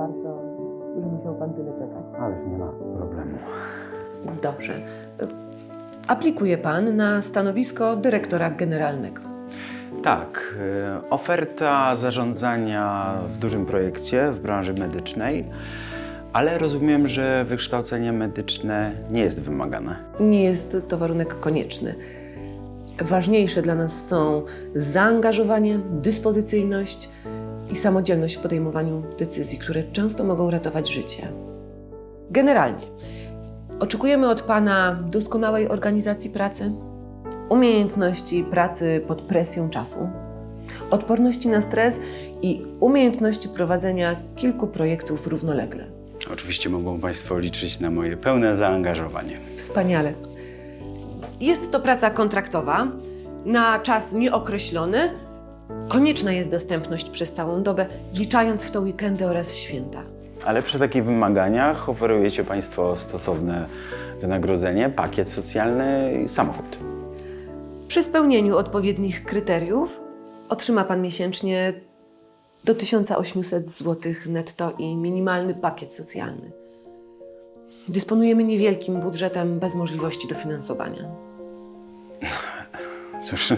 bardzo, że musiał pan tyle czekać. Ależ nie ma problemu. Dobrze. Aplikuje pan na stanowisko dyrektora generalnego. Tak, y, oferta zarządzania w dużym projekcie w branży medycznej, ale rozumiem, że wykształcenie medyczne nie jest wymagane. Nie jest to warunek konieczny. Ważniejsze dla nas są zaangażowanie, dyspozycyjność i samodzielność w podejmowaniu decyzji, które często mogą ratować życie. Generalnie oczekujemy od Pana doskonałej organizacji pracy, umiejętności pracy pod presją czasu, odporności na stres i umiejętności prowadzenia kilku projektów równolegle. Oczywiście mogą Państwo liczyć na moje pełne zaangażowanie. Wspaniale. Jest to praca kontraktowa na czas nieokreślony. Konieczna jest dostępność przez całą dobę, wliczając w to weekendy oraz święta. Ale przy takich wymaganiach oferujecie Państwo stosowne wynagrodzenie, pakiet socjalny i samochód. Przy spełnieniu odpowiednich kryteriów otrzyma Pan miesięcznie do 1800 zł netto i minimalny pakiet socjalny. Dysponujemy niewielkim budżetem bez możliwości dofinansowania. Cóż,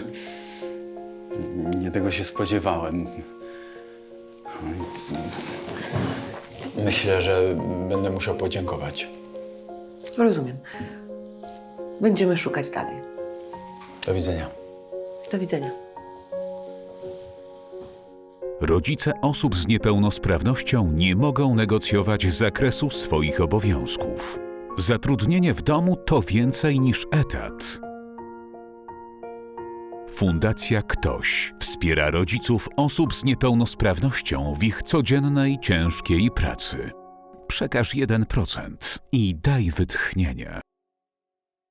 nie tego się spodziewałem. Myślę, że będę musiał podziękować. Rozumiem. Będziemy szukać dalej. Do widzenia. Do widzenia. Rodzice osób z niepełnosprawnością nie mogą negocjować zakresu swoich obowiązków. Zatrudnienie w domu to więcej niż etat. Fundacja Ktoś wspiera rodziców osób z niepełnosprawnością w ich codziennej, ciężkiej pracy. Przekaż 1% i daj wytchnienie.